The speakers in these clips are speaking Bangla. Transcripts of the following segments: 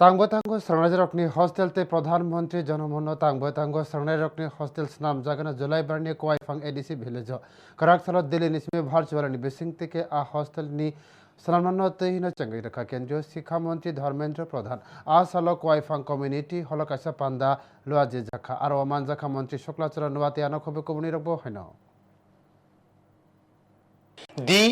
તાંગોતાંગો શરણાજરકની હોસ્ટેલતે પ્રધાનમંત્રી જનમોહન તાંગોતાંગો શરણાજરકની હોસ્ટેલ સ્નામ જાગન જુલાઈ બરણી કોવાઈફાંગ એડીસી ભેલેજ કરાકથલ દિલ્હી નિસમે વર્ચ્યુઅલ નિબેસિંગ તેકે આ હોસ્ટેલની স্নানমান্যতহীন চেঙ্গি রেখা কেন্দ্রীয় শিক্ষামন্ত্রী ধর্মেন্দ্র প্রধান আ সালক ওয়াইফাং কমিউনিটি হলকাশা পান্দা লোয়াজে জাখা আর ওমান জাখা মন্ত্রী শুক্লাচরণ নোয়াতে আনক হবে কমিউনি রব হয় না The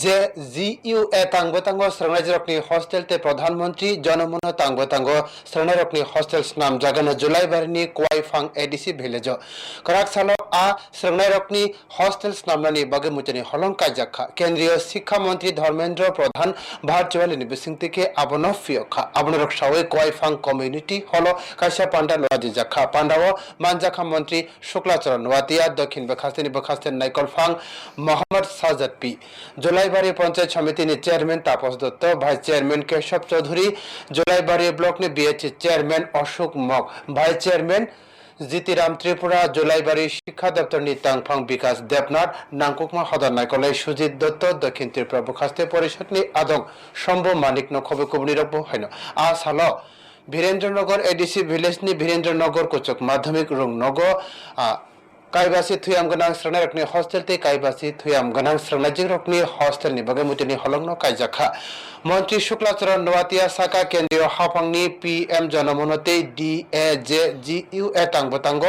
J G U A তাংবো তাঙ্গো শ্রেণাই রকনি হস্টেল তে প্রধানমন্ত্রী জনমন তাংবো তাঙ্গো শ্রেণাই রকনি হস্টেল নাম জাগানো জুলাই বারিনি কোয়াই ফাং এডিসি ভিলেজ। করাক সালো আ শ্রেণাই রকনি হস্টেল নামনানি বাগে মুচনি হলং কাজাখা কেন্দ্রীয় শিক্ষা মন্ত্রী ধর্মেন্দ্র প্রধান ভার্চুয়ালি নিবিসিং থেকে আবনো ফিয়খা। আবনো রক্ষাওয়ে কোয়াই ফাং কমিউনিটি হলো কাইসা পান্ডা লোয়াজি জাখা। পান্ডাও মানজাখা মন্ত্রী শুক্লাচরণ নোয়াতিয়া দক্ষিণ বেখাস্তেনি বেখাস্তেন নাইকল ফাং মোহাম্মদ সাজাদ পি। Jolaibari panchayat সমিতিনি chairman Tapas Dutta, vice chairman Keshab Chowdhury, Jolaibari block ব্লকনি BAC chairman Ashok Mog, vice chairman Jitiram Tripura, Jolaibari শিক্ষা দপ্তরনি তাংফাং বিকাশ দেবনাথ নাংকুকমা হদর নাইকলাই সুজিত দত্ত, দক্ষিণ ত্রিপুরা বখাস্তে পরিষদনি আদং শম্ভু মানিক নখবে কুবনি রব হাইন আ সাল বীরেন্দ্রনগর এডিসি ভিলেজনি বীরেন্দ্রনগর কোচক মাধ্যমিক রং নগ काइबासी थुयाम गनां स्रना रखने हॉस्टल ते काइबासी थुयाम गनां स्रना जिग रखने हॉस्टल नि बगे मुतिनि हलंग नो काइजाखा মন্ত্রী শুক্লাচরণ নোয়াতিয়া সাকা কেন্দ্রীয় হাফাংনি P M জনমনতে D A J G U A তাংব তাঙ্গ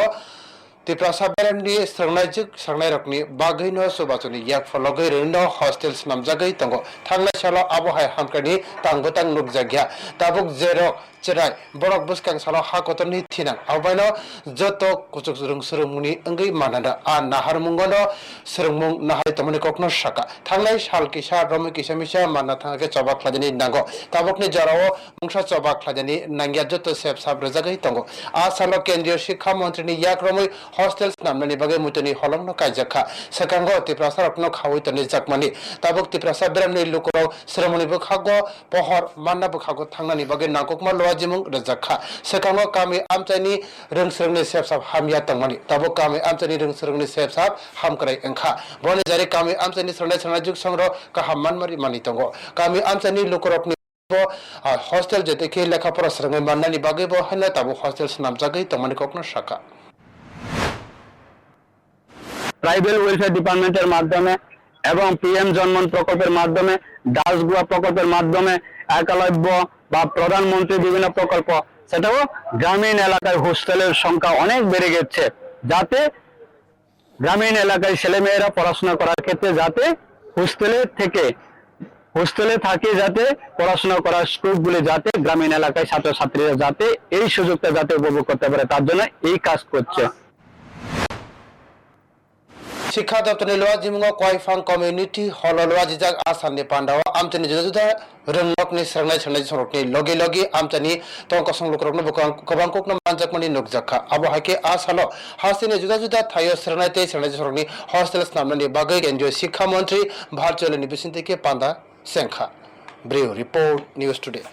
ত্রিপুরা সাবেরেমনি স্রাংনাইজিক স্রাংনাই রকনি বাগৈন সুবাচনি ইয়াক ফলগৈ রিন হস্টেল স্নামজাগৈ তঙ্গ থাংলাই সাল আবহাই হামকানি তাঙ্গ তাং নুকজাগিয়া তাবুক জেরক cherai borok buskang salo ha kotom ni thinak awailo joto kuchuk rung surung ni angai mananda a nahar mungono surung mung nahai tomani kokno shaka thanglai sal ki sha rom ki shamisa manna thangake chobak khladini nango tabokni jarao mungsa chobak khladini nangya joto sep sab rajagai tongo a salo kendriya shikkha mantri ni yak romoi hostels namnani bagai mutoni holongno sakango sekango tiprasa rokno khawui tani jakmani tabok tiprasa beramni lukoro ceremony bukhago pohor manna bukhago thangnani bagai nangkokma loa wajimung rezakha sekango kami amchani rengserngni of Ham Yatamani, tabo kami amchani rengserngni sepsap hamkrai engkha bone jari kami amchani srnai srnai songro ka hammanmari mani tongo kami amchani lukorokni hostel जेते के लेखा पढ़ा सरंगे मानना नहीं बागे बो है ना तब हस्टेल से नाम जागे तो मन को अपना शाखा ट्राइबल वेलफेयर डिपार्टमेंटेर माध्यमे এবং পিএম জন্মন প্রকল্পের মাধ্যমে দাসগুয়া প্রকল্পের মাধ্যমে একালব্য বা প্রধানমন্ত্রী বিভিন্ন প্রকল্প, সেটাও গ্রামীণ এলাকায় হোস্টেলের সংখ্যা অনেক বেড়ে গেছে, যাতে গ্রামীণ এলাকায় ছেলেমেয়েরা পড়াশোনা করার ক্ষেত্রে যাতে হোস্টেলে থেকে, হোস্টেলে থাকে যাতে পড়াশোনা করার স্কোপগুলি যাতে গ্রামীণ এলাকায় ছাত্রছাত্রীরা যাতে এই সুযোগটা যাতে উপভোগ করতে পারে, তার জন্য এই কাজ করছে। শিক্ষা দপ্তরনি লোয়া জিমুঙ্গ কয়ফাং কমিউনিটি হল লোয়া জিজাক আসামনি পান্ডাও আমচানি জুদা জুদা रोंगनोकनि सोंनाय सोंनाय सरकनि लगे लगे आमचानि तंकसं लुकरकनो गोबां कोकनो मानजाकमनि नुकजाखा आबो हाके आसानो हासिनि जुदा जुदा थायो सोंनाय ते सोंनाय सरकनि हस्टेल नामनि बागै केन्द्रीय शिक्षा मन्त्री भारचलनि बिसिन्थिके पान्दा सेंखा ब्रियो रिपोर्ट न्यूज टुडे